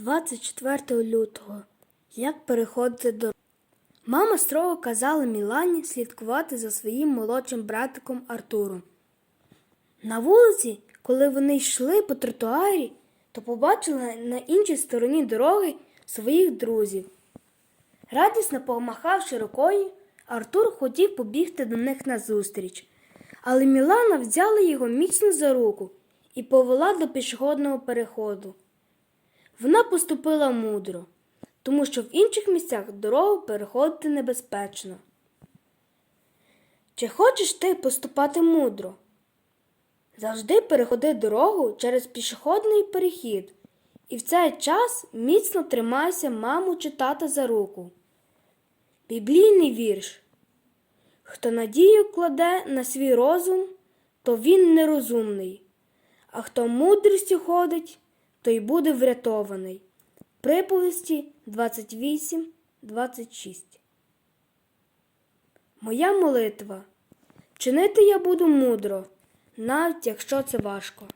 24 лютого. Як переходити до Мама строго казала Мілані слідкувати за своїм молодшим братиком Артуром. На вулиці, коли вони йшли по тротуарі, то побачили на іншій стороні дороги своїх друзів. Радісно помахавши рукою, Артур хотів побігти до них назустріч, але Мілана взяла його міцно за руку і повела до пішохідного переходу. Вона поступила мудро, тому що в інших місцях дорогу переходити небезпечно. Чи хочеш ти поступати мудро? Завжди переходи дорогу через пішохідний перехід, і в цей час міцно тримайся маму чи тата за руку. Біблійний вірш. Хто надію кладе на свій розум, то він нерозумний, а хто мудрістю ходить, той буде врятований. Приповісті 28, 26. Моя молитва. Чинити я буду мудро, навіть якщо це важко.